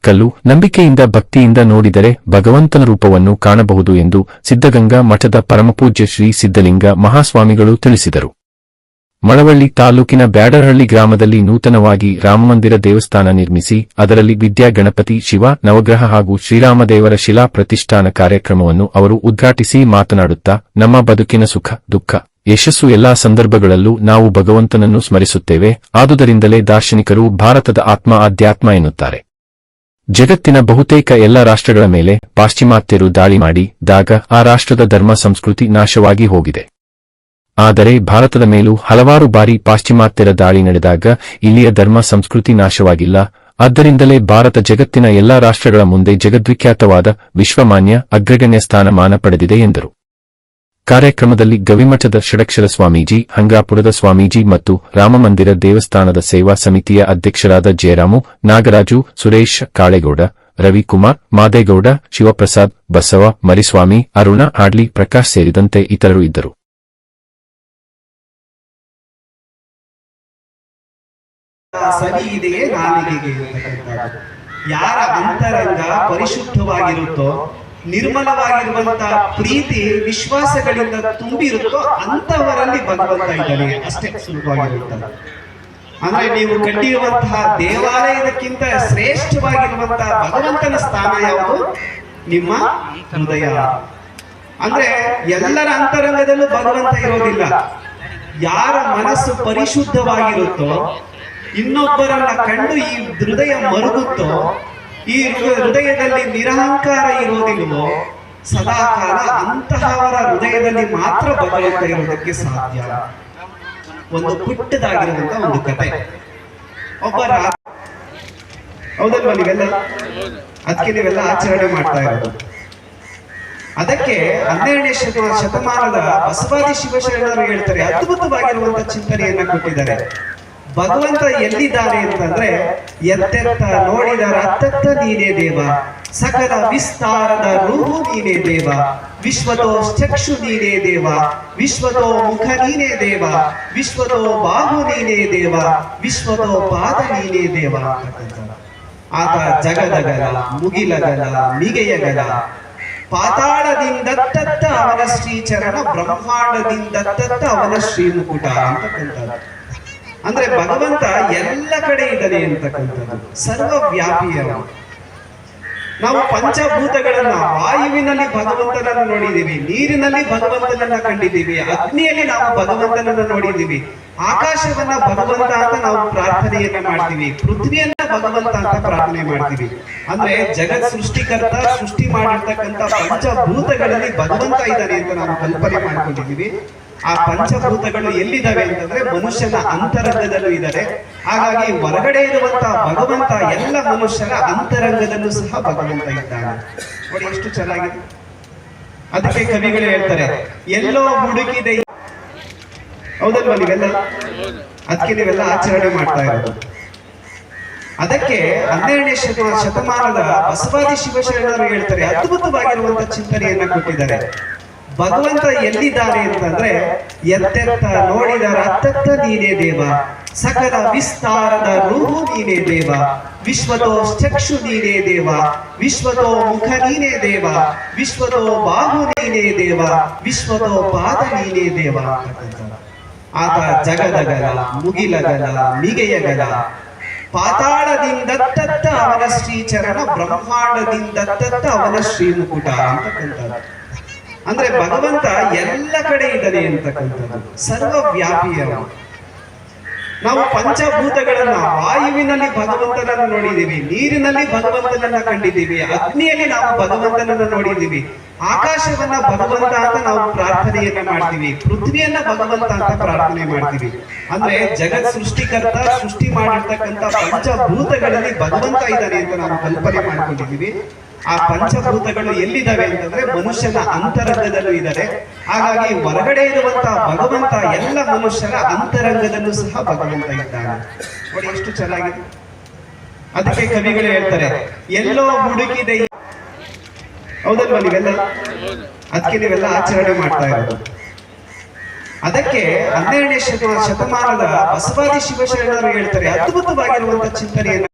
ಕಲ್ಲು ನಂಬಿಕೆಯಿಂದ ಭಕ್ತಿಯಿಂದ ನೋಡಿದರೆ ಭಗವಂತನ ರೂಪವನ್ನು ಕಾಣಬಹುದು ಎಂದು ಸಿದ್ಧಗಂಗಾ ಮಠದ ಪರಮಪೂಜ್ಯ ಶ್ರೀ ಸಿದ್ಧಲಿಂಗ ಮಹಾಸ್ವಾಮಿಗಳು ತಿಳಿಸಿದರು. ಮಳವಳ್ಳಿ ತಾಲೂಕಿನ ಬ್ಯಾಡರಹಳ್ಳಿ ಗ್ರಾಮದಲ್ಲಿ ನೂತನವಾಗಿ ರಾಮಮಂದಿರ ದೇವಸ್ಥಾನ ನಿರ್ಮಿಸಿ ಅದರಲ್ಲಿ ವಿದ್ಯಾ ಗಣಪತಿ ಶಿವ ನವಗ್ರಹ ಹಾಗೂ ಶ್ರೀರಾಮದೇವರ ಶಿಲಾ ಪ್ರತಿಷ್ಠಾನ ಕಾರ್ಯಕ್ರಮವನ್ನು ಅವರು ಉದ್ಘಾಟಿಸಿ ಮಾತನಾಡುತ್ತಾ, ನಮ್ಮ ಬದುಕಿನ ಸುಖ, ದುಃಖ, ಯಶಸ್ಸು ಎಲ್ಲಾ ಸಂದರ್ಭಗಳಲ್ಲೂ ನಾವು ಭಗವಂತನನ್ನು ಸ್ಮರಿಸುತ್ತೇವೆ, ಆದುದರಿಂದಲೇ ದಾರ್ಶನಿಕರು ಭಾರತದ ಆತ್ಮ ಅಧ್ಯಾತ್ಮ ಎನ್ನುತ್ತಾರೆ. ಜಗತ್ತಿನ ಬಹುತೇಕ ಎಲ್ಲ ರಾಷ್ಟ್ರಗಳ ಮೇಲೆ ಪಾಶ್ಚಿಮಾತ್ಯರು ದಾಳಿ ಮಾಡಿ, ದಾಗ ಆ ರಾಷ್ಟ್ರದ ಧರ್ಮ ಸಂಸ್ಕೃತಿ ನಾಶವಾಗಿ ಹೋಗಿದೆ. ಆದರೆ ಭಾರತದ ಮೇಲೂ ಹಲವಾರು ಬಾರಿ ಪಾಶ್ಚಿಮಾತ್ಯರ ದಾಳಿ ನಡೆದಾಗ ಇಲ್ಲಿಯ ಧರ್ಮ ಸಂಸ್ಕೃತಿ ನಾಶವಾಗಿಲ್ಲ. ಆದ್ದರಿಂದಲೇ ಭಾರತ ಜಗತ್ತಿನ ಎಲ್ಲಾ ರಾಷ್ಟ್ರಗಳ ಮುಂದೆ ಜಗದ್ವಿಖ್ಯಾತವಾದ ವಿಶ್ವಮಾನ್ಯ ಅಗ್ರಗಣ್ಯ ಸ್ಥಾನಮಾನ ಪಡೆದಿದೆ ಎಂದರು. ಕಾರ್ಯಕ್ರಮದಲ್ಲಿ ಗವಿಮಠದ ಷಡಕ್ಷರ ಸ್ವಾಮೀಜಿ, ಹಂಗಾಪುರದ ಸ್ವಾಮೀಜಿ ಮತ್ತು ರಾಮಮಂದಿರ ದೇವಸ್ಥಾನದ ಸೇವಾ ಸಮಿತಿಯ ಅಧ್ಯಕ್ಷರಾದ ಜಯರಾಮು, ನಾಗರಾಜು, ಸುರೇಶ್ ಕಾಳೇಗೌಡ, ರವಿಕುಮಾರ್, ಮಾದೇಗೌಡ, ಶಿವಪ್ರಸಾದ್, ಬಸವ, ಮರಿಸ್ವಾಮಿ, ಅರುಣ, ಆಡ್ಲಿ, ಪ್ರಕಾಶ್ ಸೇರಿದಂತೆ ಇತರರು ಇದ್ದರು. ಯಾರ ಅಂತರಂಗ ಪರಿಶುದ್ಧವಾಗಿರುತ್ತೋ ನಿರ್ಮಲವಾಗಿರುವಂತ ಪ್ರೀತಿ, ವಿಶ್ವಾಸಗಳಿಂದ ತುಂಬಿರುತ್ತೋ ಅಂತವರಲ್ಲಿ ಭಗವಂತ ಇದ್ದಾನೆ ಅಷ್ಟೇ ಸುಲಭವಾಗಿರುತ್ತದೆ. ಅಂದ್ರೆ ನೀವು ಕಟ್ಟಿರುವಂತಹ ದೇವಾಲಯದಕ್ಕಿಂತ ಶ್ರೇಷ್ಠವಾಗಿರುವಂತಹ ಭಗವಂತನ ಸ್ಥಾನ ಯಾವುದು? ನಿಮ್ಮ ಹೃದಯ. ಅಂದ್ರೆ ಎಲ್ಲರ ಅಂತರಂಗದಲ್ಲೂ ಭಗವಂತ ಇರೋದಿಲ್ಲ. ಯಾರ ಮನಸ್ಸು ಪರಿಶುದ್ಧವಾಗಿರುತ್ತೋ, ಇನ್ನೊಬ್ಬರನ್ನ ಕಂಡು ಈ ಹೃದಯ ಮರುಗುತ್ತೋ ಈ ಹೃದಯದಲ್ಲಿ ನಿರಹಂಕಾರ ಇರೋದಿಲ್ವೋ ಸದಾಕಾಲ ಅಂತಹವರ ಹೃದಯದಲ್ಲಿ ಮಾತ್ರ ಭಗವಂತ ಇರೋದಕ್ಕೆ ಸಾಧ್ಯ. ಒಂದು ಪುಟ್ಟದಾಗಿರುವಂತ ಒಂದು ಕತೆ. ಒಬ್ಬ ಹೌದಲ್ವ ನೀವೆಲ್ಲ? ಅದಕ್ಕೆ ನೀವೆಲ್ಲ ಆಚರಣೆ ಮಾಡ್ತಾ ಇರೋದು. ಅದಕ್ಕೆ ಹನ್ನೆರಡನೇ ಶತ ಶತಮಾನದ ಬಸವಾದಿ ಶಿವಶರಣರು ಹೇಳ್ತಾರೆ ಅದ್ಭುತವಾಗಿರುವಂತ ಚಿಂತನೆಯನ್ನ ಕೊಟ್ಟಿದ್ದಾರೆ. ಭಗವಂತ ಎಲ್ಲಿದ್ದಾನೆ ಅಂತಂದ್ರೆ, ಎತ್ತೆತ್ತ ನೋಡಿದರ ಅತ್ತತ್ತ ನೀನೇ ದೇವ, ಸಕಲ ವಿಸ್ತಾರದ ರೂಹು ನೀನೇ ದೇವ, ವಿಶ್ವತೋ ಚಕ್ಷು ನೀನೇ ದೇವ, ವಿಶ್ವತೋ ಮುಖ ನೀನೇ ದೇವ, ವಿಶ್ವತೋ ಬಾಹು ನೀನೇ ದೇವ, ವಿಶ್ವತೋ ಪಾದ ನೀನೇ ದೇವ. ಆತ ಜಗದಗಲ ಮುಗಿಲಗಲ ಮಿಗೆಯಗಲ ಪಾತಾಳದಿಂದತ್ತತ್ತ ಅವನ ಶ್ರೀಚರಣ, ಬ್ರಹ್ಮಾಂಡದಿಂದತ್ತತ್ತ ಅವನ ಶ್ರೀಮುಕುಟ ಅಂತಕ್ಕಂಥದ್ದು ಅಂದ್ರೆ ಭಗವಂತ ಎಲ್ಲ ಕಡೆ ಇದ್ದಾನೆ ಅಂತಕ್ಕಂಥದ್ದು. ಸರ್ವವ್ಯಾಪಿಯವ ನಾವು ಪಂಚಭೂತಗಳನ್ನ ವಾಯುವಿನಲ್ಲಿ ಭಗವಂತನನ್ನು ನೋಡಿದ್ದೀವಿ, ನೀರಿನಲ್ಲಿ ಭಗವಂತನನ್ನ ಕಂಡಿದ್ದೀವಿ, ಅಗ್ನಿಯಲ್ಲಿ ನಾವು ಭಗವಂತನನ್ನ ನೋಡಿದ್ದೀವಿ. ಆಕಾಶವನ್ನ ಭಗವಂತ ಅಂತ ನಾವು ಪ್ರಾರ್ಥನೆಯನ್ನ ಮಾಡ್ತೀವಿ, ಪೃಥ್ವಿಯನ್ನ ಭಗವಂತ ಅಂತ ಪ್ರಾರ್ಥನೆ ಮಾಡ್ತೀವಿ. ಅಂದ್ರೆ ಜಗತ್ ಸೃಷ್ಟಿಕರ್ತ, ಸೃಷ್ಟಿ ಮಾಡಿರ್ತಕ್ಕಂಥ ಪಂಚಭೂತಗಳಲ್ಲಿ ಭಗವಂತ ಇದ್ದಾನೆ ಅಂತ ನಾವು ಕಲ್ಪನೆ ಮಾಡ್ಕೊಂಡಿದೀವಿ ಆ ಪಂಚಭೂತಗಳು ಎಲ್ಲಿದ್ದಾವೆ ಅಂತಂದ್ರೆ ಮನುಷ್ಯನ ಅಂತರಂಗದಲ್ಲೂ ಇದ್ದಾರೆ ಹಾಗಾಗಿ ಹೊರಗಡೆ ಇರುವಂತಹ ಭಗವಂತ ಎಲ್ಲ ಮನುಷ್ಯರ ಅಂತರಂಗದಲ್ಲೂ ಸಹ ಭಗವಂತ ಇದ್ದಾನೆ. ನೋಡಿ ಎಷ್ಟು ಚೆನ್ನಾಗಿದೆ. ಅದಕ್ಕೆ ಕವಿಗಳು ಹೇಳ್ತಾರೆ, ಎಲ್ಲೋ ಹುಡುಕಿದೆ ಹೌದಲ್ವಾ ನೀವೆಲ್ಲ? ಅದಕ್ಕೆ ನೀವೆಲ್ಲ ಆಚರಣೆ ಮಾಡ್ತಾ ಇರೋದು. ಅದಕ್ಕೆ ಹನ್ನೆರಡನೇ ಶತ ಶತಮಾನದ ಬಸವಾದಿ ಶಿವಶರಣರು ಹೇಳ್ತಾರೆ ಅದ್ಭುತವಾಗಿರುವಂತಹ ಚಿಂತನೆಯನ್ನ ಕೊಟ್ಟಿದ್ದಾರೆ. ಭಗವಂತ ಎಲ್ಲಿದ್ದಾನೆ ಅಂತಂದ್ರೆ ಎತ್ತೆತ್ತ ನೋಡಿದರ ಅತ್ತತ್ತ ನೀನೇ ದೇವ, ಸಕಲ ವಿಸ್ತಾರದ ರೂಹು ನೀನೇ ದೇವ, ವಿಶ್ವತೋ ಚಕ್ಷು ನೀನೇ ದೇವ, ವಿಶ್ವತೋ ಮುಖ ನೀನೇ ದೇವ, ವಿಶ್ವತೋ ಬಾಹು ನೀನೇ ದೇವ, ವಿಶ್ವತೋ ಪಾದ ನೀನೇ ದೇವ. ಆತ ಜಗದಗಲ, ಮುಗಿಲಗಲ ಮಿಗೆಯಗಲ ಪಾತಾಳದಿಂದತ್ತತ್ತ ಅವನ ಶ್ರೀಚರಣ, ಬ್ರಹ್ಮಾಂಡದಿಂದತ್ತತ್ತ ಅವನ ಶ್ರೀಮುಕುಟ ಅಂತಕ್ಕಂಥದ್ದು ಅಂದ್ರೆ ಭಗವಂತ ಎಲ್ಲ ಕಡೆ ಇದ್ದಾನೆ ಅಂತಕ್ಕಂಥದ್ದು. ಸರ್ವವ್ಯಾಪಿಯವ. ನಾವು ಪಂಚಭೂತಗಳನ್ನ ವಾಯುವಿನಲ್ಲಿ ಭಗವಂತನನ್ನು ನೋಡಿದ್ದೀವಿ, ನೀರಿನಲ್ಲಿ ಭಗವಂತನನ್ನ ಕಂಡಿದ್ದೀವಿ, ಅಗ್ನಿಯಲ್ಲಿ ನಾವು ಭಗವಂತನನ್ನ ನೋಡಿದ್ದೀವಿ. ಆಕಾಶವನ್ನ ಭಗವಂತ ಅಂತ ನಾವು ಪ್ರಾರ್ಥನೆಯನ್ನ ಮಾಡ್ತೀವಿ, ಪೃಥ್ವಿಯನ್ನ ಭಗವಂತ ಅಂತ ಪ್ರಾರ್ಥನೆ ಮಾಡ್ತೀವಿ. ಅಂದ್ರೆ ಜಗತ್ ಸೃಷ್ಟಿಕರ್ತ, ಸೃಷ್ಟಿ ಮಾಡಿರ್ತಕ್ಕಂಥ ಪಂಚಭೂತಗಳಲ್ಲಿ ಭಗವಂತ ಇದ್ದಾನೆ ಅಂತ ನಾವು ಕಲ್ಪನೆ ಮಾಡ್ಕೊಂಡಿದ್ದೀವಿ. ಆ ಪಂಚಭೂತಗಳು ಎಲ್ಲಿದ್ದಾವೆ ಅಂತಂದ್ರೆ ಮನುಷ್ಯನ ಅಂತರಂಗದಲ್ಲೂ ಇದ್ದಾರೆ ಹಾಗಾಗಿ ಹೊರಗಡೆ ಇರುವಂತಹ ಭಗವಂತ ಎಲ್ಲ ಮನುಷ್ಯರ ಅಂತರಂಗದಲ್ಲೂ ಸಹ ಭಗವಂತ ಇದ್ದಾನೆ. ನೋಡಿ ಎಷ್ಟು ಚೆನ್ನಾಗಿದೆ. ಅದಕ್ಕೆ ಕವಿಗಳು ಹೇಳ್ತಾರೆ, ಎಲ್ಲೋ ಹುಡುಕಿದೆ ಹೌದಲ್ವಾ ನೀವೆಲ್ಲ? ಅದಕ್ಕೆ ನೀವೆಲ್ಲ ಆಚರಣೆ ಮಾಡ್ತಾ ಇರೋದು. ಅದಕ್ಕೆ ಹನ್ನೆರಡನೇ ಶತ ಶತಮಾನದ ಬಸವಾದಿ ಶಿವಶರಣರು ಹೇಳ್ತಾರೆ ಅದ್ಭುತವಾಗಿರುವಂತಹ ಚಿಂತನೆಯನ್ನ